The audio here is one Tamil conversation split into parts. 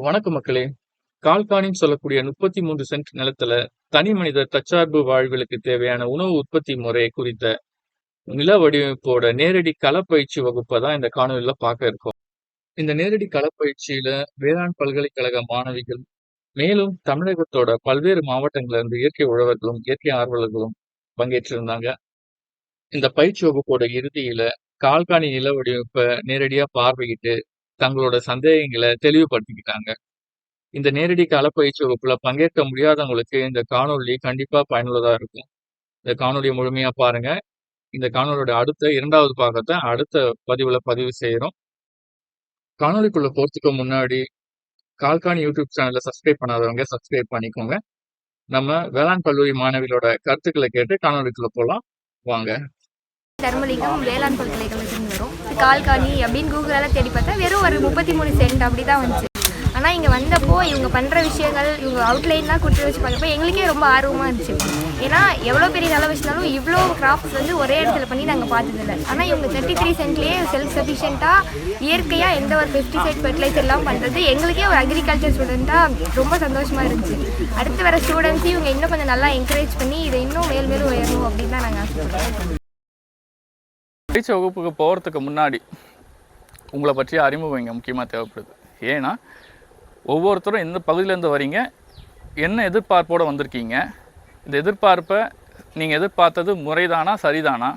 வணக்கம் மக்களே. கால்கானின்னு சொல்லக்கூடிய முப்பத்தி மூன்று சென்ட் நிலத்துல தனி மனிதர் தற்சார்பு வாழ்விலுக்கு தேவையான உணவு உற்பத்தி முறை குறித்த நில வடிவமைப்போட நேரடி களப்பயிற்சி வகுப்பை தான் இந்த காணொலியில பார்க்க இருக்கோம். இந்த நேரடி களப்பயிற்சியில வேளாண் பல்கலைக்கழக மாணவிகள் மேலும் தமிழகத்தோட பல்வேறு மாவட்டங்கள்ல இருந்து இயற்கை உழவர்களும் இயற்கை ஆர்வலர்களும் பங்கேற்றிருந்தாங்க. இந்த பயிற்சி வகுப்போட இறுதியில கால்காணி நில வடிவமைப்பை நேரடியா பார்வையிட்டு தங்களோட சந்தேகங்களை தெளிவுபடுத்திக்கிட்டாங்க. இந்த நேரடி களப்பயிற்சி வகுப்புல பங்கேற்க முடியாதவங்களுக்கு இந்த காணொளி கண்டிப்பா பயனுள்ளதா இருக்கும். இந்த காணொலியை முழுமையா பாருங்க. இந்த காணொலியோட அடுத்த இரண்டாவது பாகத்தை அடுத்த பதிவுல பதிவு செய்யறோம் காணொலிக்குள்ள போறதுக்கு முன்னாடி கால்காணி யூடியூப் சேனலை சப்ஸ்கிரைப் பண்ணாதவங்க சப்ஸ்கிரைப் பண்ணிக்கோங்க. நம்ம வேளாண் கல்லூரி மாணவிகளோட கருத்துக்களை கேட்டு காணொலிக்குள்ள போலாம். வாங்க. தர்மலிங்கம் வேளாண் பல்கலைக்கழகத்துலேருந்து கால்காணி அப்படின்னு கூகுளால் தேடி பார்த்தா வெறும் ஒரு முப்பத்தி மூணு சென்ட் அப்படி தான் வந்துச்சு. ஆனால் இங்கே வந்தப்போ இவங்க பண்ணுற விஷயங்கள் இவங்க அவுட்லைன்லாம் கொடுத்து வச்சு பார்க்கப்போ எங்களுக்கே ரொம்ப ஆர்வமாக இருந்துச்சு. ஏன்னா எவ்வளோ பெரிய நல்ல வச்சுனாலும் இவ்வளோ கிராஃப்ட்ஸ் வந்து ஒரே இடத்துல பண்ணி நாங்கள் பார்த்ததில்ல. ஆனால் இவங்க தேர்ட்டி த்ரீ சென்ட்லேயே செல்ஃப் சஃபிஷியண்ட்டாக இயற்கையாக எந்த ஒரு பெஸ்டிசைட் ஃபெர்டிலைசர்லாம் பண்ணுறது எங்களுக்கே ஒரு அக்ரிகல்ச்சர் ஸ்டூடெண்ட்டாக ரொம்ப சந்தோஷமாக இருந்துச்சு. அடுத்து வர ஸ்டூடெண்ட்ஸையும் இவங்க இன்னும் கொஞ்சம் நல்லா என்கரேஜ் பண்ணி இதை இன்னும் மேல் மேலும் உயரணும் அப்படின்னு தான் நாங்கள் ஆசைப்படுறோம். பயிற்சி வகுப்புக்கு போகிறதுக்கு முன்னாடி உங்களை பற்றிய அறிமுகம் இங்கே முக்கியமாக தேவைப்படுது. ஏன்னா ஒவ்வொருத்தரும் எந்த பகுதியிலேருந்து வரீங்க. என்ன எதிர்பார்ப்போடு வந்திருக்கீங்க? இந்த எதிர்பார்ப்பை நீங்கள் எதிர்பார்த்தது முறைதானா சரிதானா?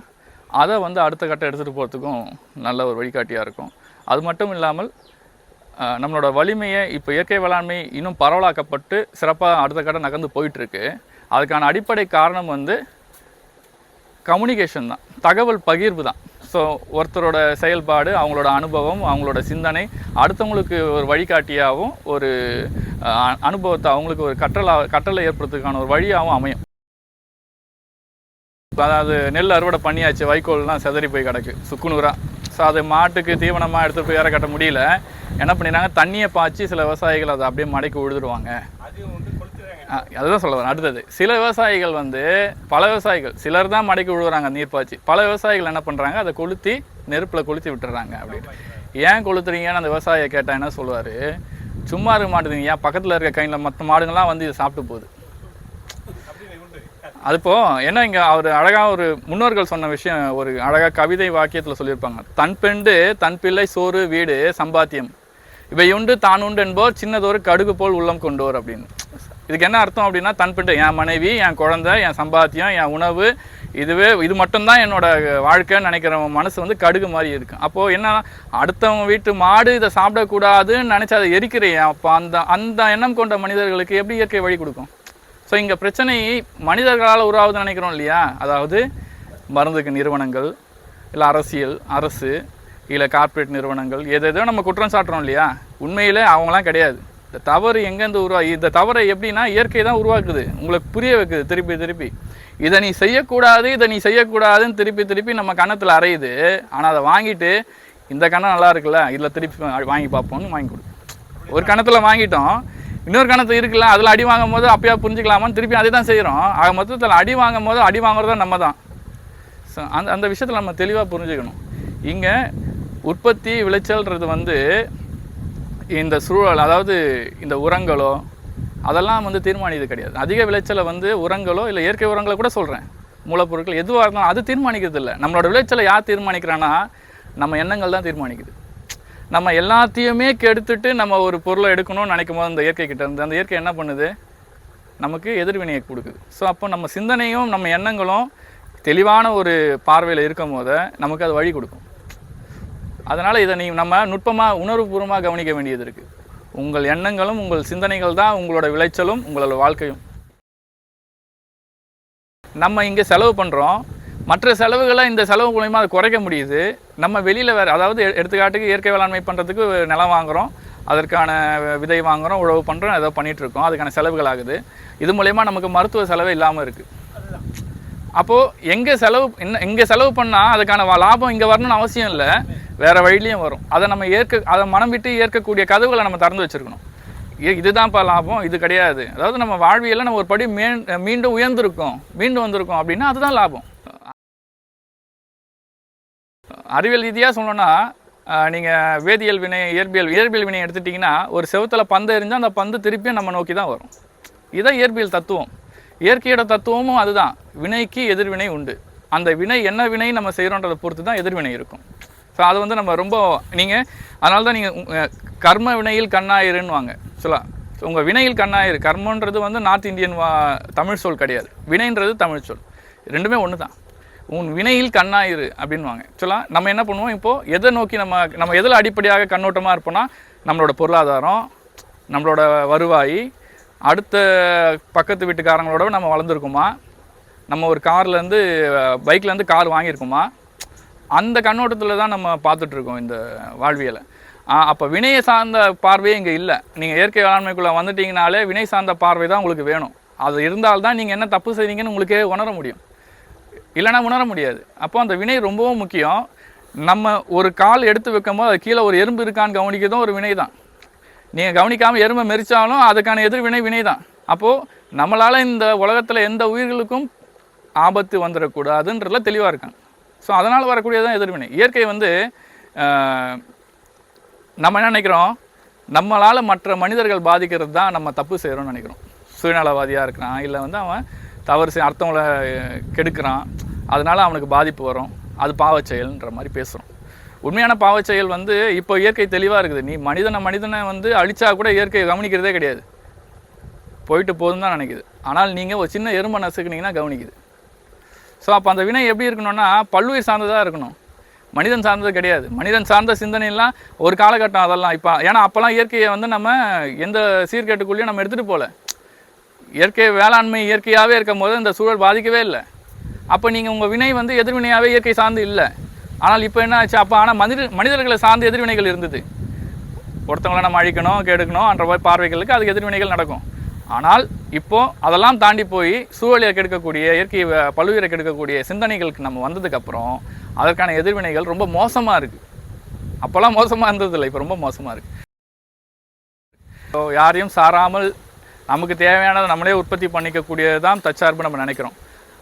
அதை வந்து அடுத்த கட்டம் எடுத்துகிட்டு போகிறதுக்கும் நல்ல ஒரு வழிகாட்டியாக இருக்கும். அது மட்டும் இல்லாமல் நம்மளோட வலிமையை இப்போ இயற்கை வேளாண்மை இன்னும் பரவலாக்கப்பட்டு சிறப்பாக அடுத்த கட்டம் நகர்ந்து போயிட்டுருக்கு அதுக்கான அடிப்படை காரணம் வந்து கம்யூனிகேஷன் தான். தகவல் பகிர்வு தான். ஸோ ஒருத்தரோட செயல்பாடு அவங்களோட அனுபவம் அவங்களோட சிந்தனை அடுத்தவங்களுக்கு ஒரு வழிகாட்டியாகவும் ஒரு அனுபவத்தை அவங்களுக்கு ஒரு கற்றலா கற்றலை ஏற்படுறதுக்கான ஒரு வழியாகவும் அமையும். அதாவது நெல் அறுவடை பண்ணியாச்சு வைக்கோல்லாம் செதறி போய் கிடக்கு. சுக்குநூறாக ஸோ அது மாட்டுக்கு தீவனமாக எடுத்து போய் வேற கட்ட முடியல. என்ன பண்ணிடுறாங்க? தண்ணியை பாய்ச்சி சில விவசாயிகள் அதை அப்படியே மடக்கி உழுதுடுவாங்க ஆ, அதுதான் சொல்ல வரேன். அடுத்தது சில விவசாயிகள் வந்து பல விவசாயிகள் சிலர் தான் மடக்கி விழுவுறாங்க நீர் பாய்ச்சி பல விவசாயிகள் என்ன பண்ணுறாங்க அதை கொளுத்தி நெருப்பில் கொளுத்தி விட்டுறாங்க அப்படின்னு. ஏன் கொளுத்துறீங்கன்னு அந்த விவசாயியை கேட்டால் என்ன சொல்லுவார்? சும்மா இருக்க மாட்டேங்குது. ஏன் பக்கத்தில் இருக்க கையில் மற்ற மாடுங்கள்லாம் வந்து இதை சாப்பிட்டு போகுது. அதுப்போ என்ன இங்கே அவர் அழகாக ஒரு முன்னோர்கள் சொன்ன விஷயம் ஒரு அழகாக கவிதை வாக்கியத்தில் சொல்லியிருப்பாங்க. தன் பெண்டு தன் பிள்ளை சோறு வீடு சம்பாத்தியம். இவை உண்டு தான் உண்டு என்போர் சின்னதொரு கடுகு போல் உள்ளம் கொண்டோர் அப்படின்னு. இதுக்கு என்ன அர்த்தம் அப்படின்னா தன் பெண்டு என் மனைவி என் குழந்தை என் சம்பாத்தியம் என் உணவு இதுவே இது மட்டும்தான் என்னோட வாழ்க்கைன்னு நினைக்கிற மனசு வந்து கடுகு மாதிரி இருக்கும் அப்போது என்ன அடுத்தவங்க வீட்டு மாடு இதை சாப்பிடக்கூடாதுன்னு நினச்சி அதை எரிக்கிறேன் அப்போ அந்த அந்த எண்ணம் கொண்ட மனிதர்களுக்கு எப்படி இயற்கை வழி கொடுக்கும்? ஸோ இங்கே பிரச்சனை மனிதர்களால் உருவாகுதுன்னு நினைக்கிறோம் இல்லையா? அதாவது மருந்துக்கு நிறுவனங்கள் இல்லை அரசியல் அரசு இல்லை கார்ப்பரேட் நிறுவனங்கள் எதேதோ நம்ம குற்றம் சாட்டுறோம் இல்லையா? உண்மையில் அவங்களாம் கிடையாது. இந்த தவறு எங்கேருந்து உருவாகி இந்த தவறை எப்படின்னா இயற்கை தான் உருவாக்குது. உங்களுக்கு புரிய வைக்குது திருப்பி திருப்பி. இதை நீ செய்யக்கூடாது இதை நீ செய்யக்கூடாதுன்னு திருப்பி திருப்பி நம்ம கணத்தில் அரையுது ஆனால் அதை வாங்கிட்டு இந்த கணம் நல்லா இருக்குல்ல இதில் திருப்பி வாங்கி பார்ப்போம்னு வாங்கி கொடு. ஒரு கணத்தில் வாங்கிட்டோம் இன்னொரு கணத்து இருக்குல்ல அதில் அடி வாங்கும் போது அப்பயா புரிஞ்சுக்கலாமான்னு திருப்பி அதே தான் செய்கிறோம் ஆக மொத்தத்தில் அடி வாங்கும் போது அடி வாங்குறதா நம்ம தான். ஸோ அந்த அந்த விஷயத்தில் நம்ம தெளிவாக புரிஞ்சுக்கணும். இங்கே உற்பத்தி விளைச்சல்ன்றது வந்து இந்த சூழல் அதாவது இந்த உரங்களோ அதெல்லாம் வந்து தீர்மானிக்கிறது கிடையாது. அதிக விளைச்சலை வந்து உரங்களோ இல்லை இயற்கை உரங்களை கூட சொல்கிறேன் மூலப்பொருட்கள் எதுவாக இருந்தாலும் அது தீர்மானிக்கிறது இல்லை. நம்மளோட விளைச்சலை யார் தீர்மானிக்கிறான்னா நம்ம எண்ணங்கள் தான் தீர்மானிக்குது. நம்ம எல்லாத்தையுமே கெடுத்துட்டு நம்ம ஒரு பொருளை எடுக்கணும்னு நினைக்கும் போது அந்த இயற்கை கிட்ட இருந்து அந்த இயற்கை என்ன பண்ணுது? நமக்கு எதிர்வினையை கொடுக்குது. ஸோ அப்போ நம்ம சிந்தனையும் நம்ம எண்ணங்களும் தெளிவான ஒரு பார்வையில் இருக்கும் போது நமக்கு அது வழி கொடுக்கும். அதனால் இதை நீ நம்ம நுட்பமாக உணர்வுபூர்வமாக கவனிக்க வேண்டியது இருக்குது உங்கள் எண்ணங்களும் உங்கள் சிந்தனைகள் தான் உங்களோட விளைச்சலும் உங்களோட வாழ்க்கையும். நம்ம இங்கே செலவு பண்ணுறோம் மற்ற செலவுகளை இந்த செலவு மூலயமா அதை குறைக்க முடியுது. நம்ம வெளியில் வேறு அதாவது எ- எடுத்துக்காட்டுக்கு இயற்கை வேளாண்மை பண்ணுறதுக்கு நிலம் வாங்குகிறோம் அதற்கான விதை வாங்குகிறோம் உழவு பண்ணுறோம் ஏதோ பண்ணிகிட்ருக்கோம் அதுக்கான செலவுகள் ஆகுது. இது மூலயமா நமக்கு மருத்துவ செலவே இல்லாமல் இருக்குது அப்போது எங்கே செலவு என்ன இங்கே செலவு பண்ணால் அதுக்கான லாபம் இங்கே வரணும்னு அவசியம் இல்லை. வேறு வழியிலையும் வரும். அதை நம்ம ஏற்க அதை மனம் விட்டு ஏற்கக்கூடிய கதவுகளை நம்ம திறந்து வச்சுருக்கணும். இ- இதுதான்ப்பா லாபம் இது கிடையாது. அதாவது நம்ம வாழ்வியலில் நம்ம ஒரு படி மீண்டும் உயர்ந்திருக்கோம் மீண்டும் வந்திருக்கோம் அப்படின்னா அதுதான் லாபம். அறிவியல் ரீதியாக சொல்லணும்னா நீங்கள் வேதியியல் வினை இயற்பியல் இயற்பியல் வினை எடுத்துட்டிங்கன்னா ஒரு செவுத்துல பந்து எரிஞ்சால் அந்த பந்து திருப்பியும் நம்ம நோக்கி தான் வரும். இதுதான் இயற்பியல் தத்துவம். இயற்கையோட தத்துவமும் அதுதான். வினைக்கு எதிர்வினை உண்டு. அந்த வினை என்ன வினை நம்ம செய்கிறோன்றதை பொறுத்து தான் எதிர்வினை இருக்கும். ஸோ அது வந்து நம்ம ரொம்ப நீங்கள் அதனால தான் நீங்கள் கர்ம வினையில் கண்ணாயிருன்னுவாங்க சொல்லலாம் உங்கள் வினையில் கண்ணாயிரு கர்மன்றது வந்து நார்த் இந்தியன் வா தமிழ் சொல் கிடையாது. வினைன்றது தமிழ் சொல். ரெண்டுமே ஒன்று தான் உன் வினையில் கண்ணாயிரு அப்படின்வாங்க சொல்லலாம் நம்ம என்ன பண்ணுவோம் இப்போது எதை நோக்கி நம்ம நம்ம எதில் அடிப்படையாக கண்ணோட்டமாக இருப்போம்னா நம்மளோட பொருளாதாரம் நம்மளோட வருவாய் அடுத்த பக்கத்து வீட்டுக்காரங்களோட நம்ம வளர்ந்துருக்குமா நம்ம ஒரு கார்லேருந்து பைக்லேருந்து கார் வாங்கியிருக்குமா அந்த கண்ணோட்டத்தில் தான் நம்ம பார்த்துட்ருக்கோம் இந்த வாழ்வியலை. அப்போ வினையை சார்ந்த பார்வையே இங்கே இல்லை. நீங்கள் இயற்கை வேளாண்மைக்குள்ளே வந்துட்டீங்கனாலே வினை சார்ந்த பார்வை தான் உங்களுக்கு வேணும். அது இருந்தால்தான் நீங்கள் என்ன தப்பு செய்றீங்கன்னு உங்களுக்கே உணர முடியும். இல்லைன்னா உணர முடியாது. அப்போ அந்த வினை ரொம்பவும் முக்கியம். நம்ம ஒரு கால் எடுத்து வைக்கும் போது அது கீழே ஒரு எறும்பு இருக்கான்னு கவனிக்கிறதும் ஒரு வினை தான். நீங்கள் கவனிக்காமல் எறும்பை மெரிச்சாலும் அதுக்கான எதிர்வினை வினை தான். அப்போது நம்மளால் இந்த உலகத்தில் எந்த உயிர்களுக்கும் ஆபத்து வந்துடக்கூடாதுன்றதுல தெளிவாக இருக்காங்க. ஸோ அதனால் வரக்கூடியதான் எதிர்வினை. இயற்கை வந்து நம்ம என்ன நினைக்கிறோம்? நம்மளால் மற்ற மனிதர்கள் பாதிக்கிறது தான் நம்ம தப்பு செய்கிறோம்னு நினைக்கிறோம். சுயநலவாதியாக இருக்கிறான் இல்லை வந்து அவன் தவறு செய் அர்த்தங்களை கெடுக்கிறான். அதனால் அவனுக்கு பாதிப்பு வரும். அது பாவச் செயல்ன்ற மாதிரி பேசுகிறோம் உண்மையான பாவச் செயல் வந்து இப்போ இயற்கை தெளிவாக இருக்குது. நீ மனிதனை மனிதனை வந்து அழிச்சா கூட இயற்கையை கவனிக்கிறதே கிடையாது. போயிட்டு போதும் தான் நினைக்குது. ஆனால் நீங்கள் ஒரு சின்ன எறும்பை நசுக்குனீங்கன்னா கவனிக்குது. ஸோ அப்போ அந்த வினை எப்படி இருக்கணும்னா பல்லுயிர் சார்ந்ததாக இருக்கணும். மனிதன் சார்ந்தது கிடையாது. மனிதன் சார்ந்த சிந்தனைலாம் ஒரு காலகட்டம் அதெல்லாம். இப்போ ஏன்னா அப்போல்லாம் இயற்கையை வந்து நம்ம எந்த சீர்கேட்டுக்குள்ளேயும் நம்ம எடுத்துகிட்டு போகல இயற்கை வேளாண்மை இயற்கையாகவே இருக்கும் போது இந்த சூழல் பாதிக்கவே இல்லை. அப்போ நீங்கள் உங்கள் வினை வந்து எதிர்வினையாகவே இயற்கை சார்ந்து இல்லை. ஆனால் இப்போ என்ன ஆச்சு? அப்போ ஆனால் மனித மனிதர்களை சார்ந்த எதிர்வினைகள் இருந்தது. ஒருத்தவங்கள நம்ம அழிக்கணும் கெடுக்கணும் என்ற பார்வைகளுக்கு அதுக்கு எதிர்வினைகள் நடக்கும். ஆனால் இப்போ அதெல்லாம் தாண்டி போய் சூழலை கெடுக்கக்கூடிய இயற்கை வ- பல்லுயிரை கெடுக்கக்கூடிய சிந்தனைகளுக்கு நம்ம வந்ததுக்கப்புறம் அதற்கான எதிர்வினைகள் ரொம்ப மோசமாக இருக்குது அப்போல்லாம் மோசமாக இருந்ததில்லை இப்போ ரொம்ப மோசமாக இருக்குது ஸோ யாரையும் சாராமல் நமக்கு தேவையானதை நம்மளே உற்பத்தி பண்ணிக்கக்கூடியது தான் தற்சார்பு நம்ம நினைக்கிறோம்.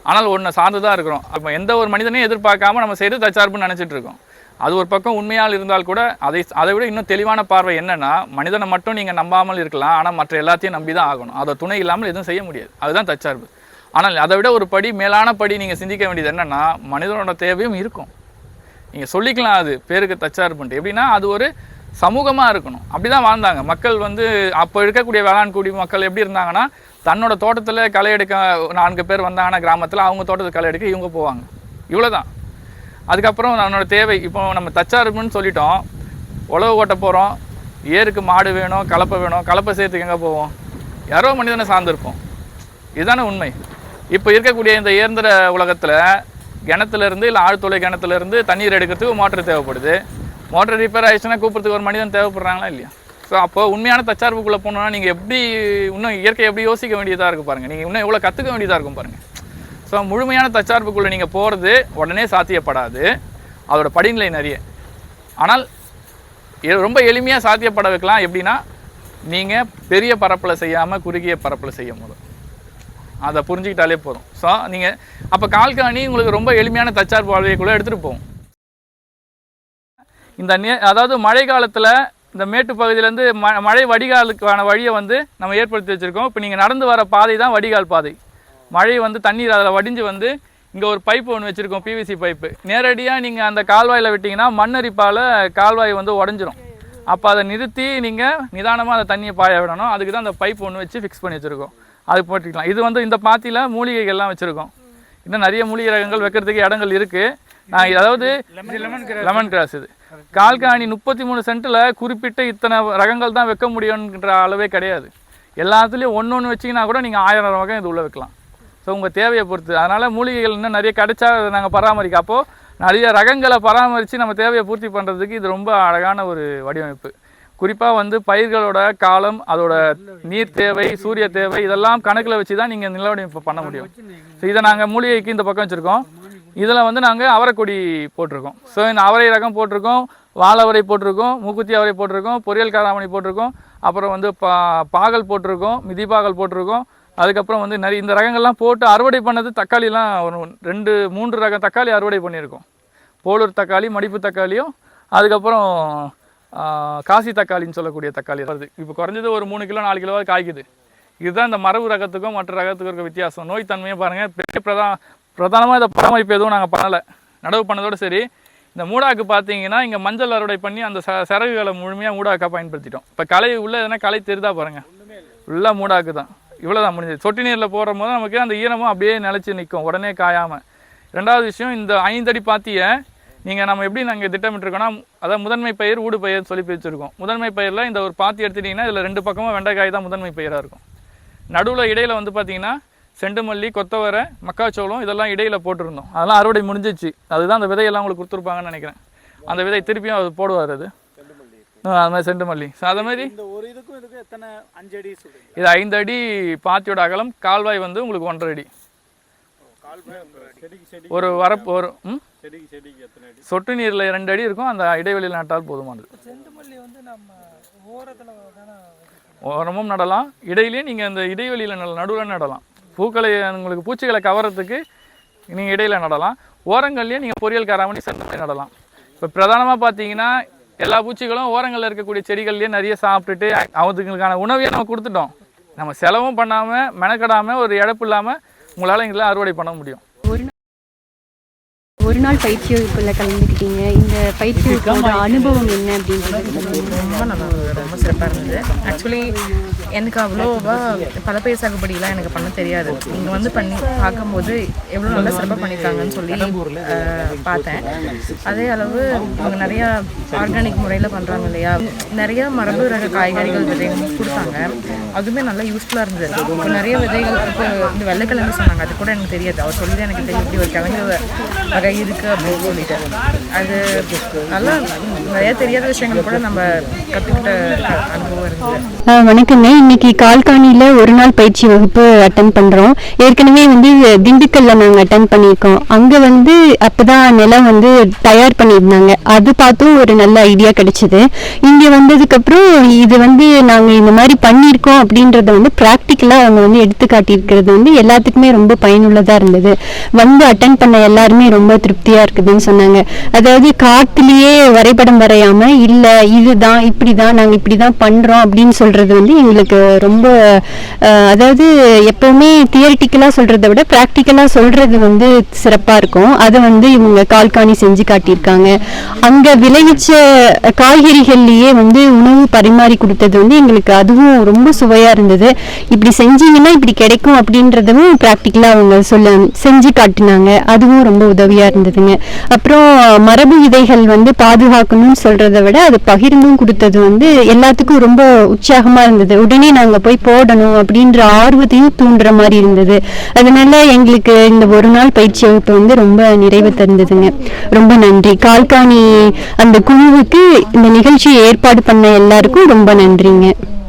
ஆனால் ஒன்று சார்ந்து தான் இருக்கிறோம். அப்போ எந்த ஒரு மனிதனையும் எதிர்பார்க்காம நம்ம செய்து தற்சார்புன்னு நினச்சிட்டு இருக்கோம். அது ஒரு பக்கம் உண்மையால் இருந்தால் கூட அதை அதை விட இன்னும் தெளிவான பார்வை என்னன்னா மனிதனை மட்டும் நீங்கள் நம்பாமல் இருக்கலாம். ஆனால் மற்ற எல்லாத்தையும் நம்பி தான் ஆகணும். அதை துணை இல்லாமல் எதுவும் செய்ய முடியாது. அதுதான் தற்சார்பு. ஆனால் அதை விட ஒரு படி மேலான படி நீங்கள் சிந்திக்க வேண்டியது என்னென்னா மனிதனோட தேவையும் இருக்கும். நீங்கள் சொல்லிக்கலாம் அது பேருக்கு தச்சார்புன்ட்டு எப்படின்னா அது ஒரு சமூகமாக இருக்கணும். அப்படி தான் வாழ்ந்தாங்க. மக்கள் வந்து அப்போ இருக்கக்கூடிய வேளாண் குடி மக்கள் எப்படி இருந்தாங்கன்னா தன்னோட தோட்டத்தில் களை எடுக்க நான்கு பேர் வந்தாங்கன்னா கிராமத்தில் அவங்க தோட்டத்தில் களை எடுக்க இவங்க போவாங்க. இவ்வளோதான் அதுக்கப்புறம் நம்மளோட தேவை இப்போ நம்ம தச்சார்புன்னு சொல்லிட்டோம். உழவு ஓட்ட போகிறோம் ஏருக்கு மாடு வேணும் கலப்பை வேணும். கலப்பை சேர்த்துக்கு எங்கே போவோம்? யாரோ மனிதனை சார்ந்திருப்போம். இதுதானே உண்மை. இப்போ இருக்கக்கூடிய இந்த இயந்திர உலகத்தில் கிணத்துலேருந்து இல்லை ஆழ்துளை கிணத்துலேருந்து தண்ணீர் எடுக்கிறதுக்கு மோட்டர் தேவைப்படுது. மோட்டர் ரிப்பேர் ஆயிடுச்சுன்னா கூப்பிட்றதுக்கு ஒரு மனிதன் தேவைப்படுறாங்களா இல்லையா? ஸோ அப்போ உண்மையான தச்சார்புக்குள்ளே போனோம்னா நீங்கள் எப்படி இன்னும் இயற்கை எப்படி யோசிக்க வேண்டியதாக இருக்குது பாருங்கள் நீங்கள் இன்னும் எவ்வளோ கற்றுக்க வேண்டியதாக இருக்கும் பாருங்கள் ஸோ முழுமையான தற்சார்புக்குள்ளே நீங்கள் போகிறது உடனே சாத்தியப்படாது. அதோட படிநிலை நிறைய. ஆனால் ரொம்ப எளிமையாக சாத்தியப்பட வைக்கலாம். எப்படின்னா நீங்கள் பெரிய பரப்பில் செய்யாமல் குறுகிய பரப்பில் செய்யும் போது. அதை புரிஞ்சுக்கிட்டாலே போதும். ஸோ நீங்கள் அப்போ கால்காணி உங்களுக்கு ரொம்ப எளிமையான தற்சார்பு வாழ்வைக்குள்ளே எடுத்துகிட்டு போகும். இந்த நே அதாவது மழை காலத்தில் இந்த மேட்டு பகுதியிலேருந்து ம மழை வடிகாலுக்கான வழியை வந்து நம்ம ஏற்படுத்தி வச்சுருக்கோம். இப்போ நீங்கள் நடந்து வர பாதை தான் வடிகால் பாதை. மழை வந்து தண்ணீர் அதில் வடிஞ்சு வந்து இங்கே ஒரு பைப்பு ஒன்று வச்சுருக்கோம் பிவிசி பைப்பு நேரடியாக நீங்கள் அந்த கால்வாயில் விட்டிங்கன்னா மண்ணரிப்பால் கால்வாய் வந்து உடஞ்சிரும். அப்போ அதை நிறுத்தி நீங்கள் நிதானமாக அந்த தண்ணியை பாய விடணும். அதுக்கு தான் அந்த பைப் ஒன்று வச்சு ஃபிக்ஸ் பண்ணி வச்சுருக்கோம். அது போட்டுக்கலாம். இது வந்து இந்த பாத்தியில் மூலிகைகள்லாம் வச்சுருக்கோம். இன்னும் நிறைய மூலிகை ரகங்கள் வைக்கிறதுக்கு இடங்கள் இருக்குது நான் அதாவது லெமன் கிராஸ் இது. கால்காணி முப்பத்தி மூணு சென்ட்டில் குறிப்பிட்ட இத்தனை ரகங்கள் தான் வைக்க முடியும்ன்ற அளவே கிடையாது. எல்லாத்துலேயும் ஒன்று ஒன்று வச்சிங்கன்னா கூட நீங்கள் ஆயிரம் ரகம் இது உள்ளே வைக்கலாம். ஸோ உங்கள் தேவையை பொறுத்து. அதனால் மூலிகைகள் இன்னும் நிறைய கிடைச்சா அதை நாங்கள் பராமரிக்க. அப்போது நிறைய ரகங்களை பராமரித்து நம்ம தேவையை பூர்த்தி பண்ணுறதுக்கு இது ரொம்ப அழகான ஒரு வடிவமைப்பு. குறிப்பாக வந்து பயிர்களோட காலம் அதோட நீர் தேவை சூரிய தேவை இதெல்லாம் கணக்கில் வச்சு தான் நீங்கள் நிலவடி பண்ண முடியும். ஸோ இதை நாங்கள் மூலிகைக்கு இந்த பக்கம் வச்சுருக்கோம். இதில் வந்து நாங்கள் அவரைக்கொடி போட்டிருக்கோம். ஸோ இந்த அவரை ரகம் போட்டிருக்கோம் வாழவரை போட்டிருக்கோம் மூக்குத்தி அவரை போட்டிருக்கோம் பொரியல் காராமணி போட்டிருக்கோம் அப்புறம் வந்து பா பாகல் போட்டிருக்கோம் மிதிப்பாகல் போட்டிருக்கோம் அதுக்கப்புறம் வந்து நிறைய இந்த ரகங்கள்லாம் போட்டு அறுவடை பண்ணது தக்காளிலாம் ஒரு ரெண்டு மூன்று ரகம் தக்காளி அறுவடை பண்ணியிருக்கோம். போலூர் தக்காளி மடிப்பு தக்காளியும் அதுக்கப்புறம் காசி தக்காளின்னு சொல்லக்கூடிய தக்காளி வருது. இப்போ குறைஞ்சது ஒரு மூணு கிலோ நாலு கிலோவாக காய்க்குது. இதுதான் இந்த மரபு ரகத்துக்கும் மற்ற ரகத்துக்கும் இருக்க வித்தியாசம். நோய் தன்மையை பாருங்கள் பெரிய பிரதான பிரதானமாக இதை பராமரிப்பு எதுவும் நாங்கள் பண்ணலை. நடவு பண்ணதோட சரி. இந்த மூடாக்கு பார்த்தீங்கன்னா இங்கே மஞ்சள் அறுவடை பண்ணி அந்த ச சிறகுகளை முழுமையாக மூடாக்காக பயன்படுத்திட்டோம். இப்போ களை உள்ளே எதனா களை தெரிதா பாருங்கள் ஃபுல்லாக மூடாக்கு தான். இவ்வளோ தான் முடிஞ்சது. சொட்டு நீரில் போடுற போது நமக்கு அந்த ஈரமும் அப்படியே நிலச்சி நிற்கும் உடனே காயாமல் ரெண்டாவது விஷயம் இந்த ஐந்தடி பாத்தியை நீங்கள் நம்ம எப்படி நாங்கள் திட்டமிட்டிருக்கோம்னா அதாவது முதன்மை பயிர் ஊடு பயிர் சொல்லி பிரிச்சிருக்கோம். முதன்மை பயிரில் இந்த ஒரு பாத்தி எடுத்துட்டிங்கன்னா இதில் ரெண்டு பக்கமும் வெண்டைக்காய் தான் முதன்மை பயிராக இருக்கும். நடுவில் இடையில் வந்து பார்த்தீங்கன்னா செண்டுமல்லி கொத்தவரை மக்காச்சோளம் இதெல்லாம் இடையில் போட்டிருந்தோம். அதெல்லாம் அறுவடை முடிஞ்சிச்சு. அதுதான் அந்த விதையெல்லாம் உங்களுக்கு கொடுத்துருப்பாங்கன்னு நினைக்கிறேன். அந்த விதை திருப்பியும் அது போடுவார் அது. அது மாதிரி செண்டுமல்லி ஸோ அது மாதிரி இந்த ஒரு இதுக்கும் இதுக்கும் எத்தனை அஞ்சு அடி இது ஐந்து அடி பாத்தியோட அகலம் கால்வாய் வந்து உங்களுக்கு ஒன்றரை அடி. செடிக்கு செடி ஒரு வரப்பு ஒரு ம்? செடிக்கு செடிக்கு எத்தனை அடி? சொட்டு நீரில் ரெண்டு அடி இருக்கும் அந்த இடைவெளியில் நட்டால் போதுமானது. செண்டுமல்லி வந்து நம்ம ஓரத்தில் தானே ஓரமும் நடலாம் இடையிலேயே நீங்கள் அந்த இடைவெளியில் நட நடுவில் நடலாம். பூக்களை உங்களுக்கு பூச்சிகளை கவரத்துக்கு நீங்கள் இடையில நடலாம். ஓரங்கள்லேயே நீங்கள் பொரியல் காராமணி செந்தமிழ் நடலாம். இப்போ பிரதானமாக பார்த்தீங்கன்னா எல்லா பூச்சிகளும் ஓரங்களில் இருக்கக்கூடிய செடிகள்லேயே நிறைய சாப்பிட்டுட்டு அவங்களுக்கான உணவையே நம்ம கொடுத்துட்டோம். நம்ம செலவும் பண்ணாமல் மெனக்கடாமல் ஒரு இழப்பு இல்லாமல் உங்களால் எங்களால் அறுவடை பண்ண முடியும். ஒரு நாள் பயிற்சி வகுப்பில் கலந்துக்கிட்டீங்க. இந்த பயிற்சி வகுப்போட அனுபவம் என்ன அப்படின்றது ரொம்ப நல்லா இருந்தது ரொம்ப சிறப்பாக இருந்தது. ஆக்சுவலி எனக்கு அவ்வளோவா பல பயிர் சாகுபடியெலாம் எனக்கு பண்ண தெரியாது. இங்கே வந்து பண்ணி பார்க்கும்போது எவ்வளோ நல்லா சிறப்பாக பண்ணியிருக்காங்கன்னு சொல்லி பார்த்தேன். அதே அளவு அவங்க நிறையா ஆர்கானிக் முறையில் பண்ணுறாங்க இல்லையா? நிறைய மரபு ரக காய்கறிகள் விதைகள் கொடுத்தாங்க. அதுவுமே நல்லா யூஸ்ஃபுல்லாக இருந்தது. இப்போ நிறைய விதைகள் இப்போ இந்த வெள்ளைக்கிழங்கு சொன்னாங்க. அது கூட எனக்கு தெரியாது. அவர் சொல்லி தான் எனக்கு தெரியும். இப்படி ஒரு கிழங்கு வகை இருக்குது அப்படின்னு சொல்லிட்டு. அது நல்லா நிறைய தெரியாத விஷயங்கள் கூட நம்ம கற்றுக்கிட்ட அனுபவம் இருக்குது ஆ, வணக்கங்க. இன்னைக்கு கால்காணியில் ஒரு நாள் பயிற்சி வகுப்பு அட்டன் பண்ணுறோம் ஏற்கனவே வந்து திண்டுக்கல்ல நாங்கள் அட்டன் பண்ணியிருக்கோம். அங்கே வந்து அப்பதான் நிலம் வந்து தயார் பண்ணியிருந்தாங்க. அது பார்த்தும் ஒரு நல்ல ஐடியா கிடைச்சிது. இங்கே வந்ததுக்கப்புறம் இது வந்து நாங்கள் இந்த மாதிரி பண்ணியிருக்கோம் அப்படின்றத வந்து ப்ராக்டிக்கலாக அவங்க வந்து எடுத்து காட்டியிருக்கிறது வந்து எல்லாத்துக்குமே ரொம்ப பயனுள்ளதாக இருந்தது. வந்து அட்டன் பண்ண எல்லாருமே ரொம்ப திருப்தியாக இருக்குதுன்னு சொன்னாங்க. அதாவது காட்டுலேயே வரைபடம் வரையாமல் இல்லை இதுதான் இப்படி தான் நாங்கள் இப்படி தான் பண்ணுறோம் அப்படின்னு சொல்கிறது வந்து எங்களுக்கு ரொம்ப அதாவது எப்போவுமே தியரிட்டிக்கலாக சொல்கிறத விட ப்ராக்டிக்கலாக சொல்கிறது வந்து சிறப்பாக இருக்கும். அதை வந்து இவங்க கால்காணி செஞ்சு காட்டியிருக்காங்க. அங்கே விளைவிச்ச காய்கறிகள்லேயே வந்து உணவு பரிமாறி கொடுத்தது வந்து எங்களுக்கு அதுவும் ரொம்ப சுவையாக இருந்தது. இப்படி செஞ்சீங்கன்னா இப்படி கிடைக்கும் அப்படின்றதும் ப்ராக்டிக்கலாக அவங்க சொல்ல செஞ்சு காட்டினாங்க. அதுவும் ரொம்ப உதவியாக இருந்ததுங்க. அப்புறம் மரபு விதைகள் வந்து பாதுகாக்கணும்னு சொல்கிறத விட அது பகிர்ந்தும் கொடுத்தது வந்து எல்லாத்துக்கும் ரொம்ப உற்சாகமாக இருந்தது. உடனே நாங்கள் போய் போடணும் அப்படின்ற ஆர்வத்தையும் தூண்டுற மாதிரி இருந்தது. அதனால எங்களுக்கு இந்த ஒரு நாள் பயிற்சி வகுப்பு வந்து ரொம்ப நிறைவு தந்ததுங்க. ரொம்ப நன்றி. கால்காணி அந்த குழுவுக்கு இந்த நிகழ்ச்சியை ஏற்பாடு பண்ண எல்லாருக்கும் ரொம்ப நன்றிங்க.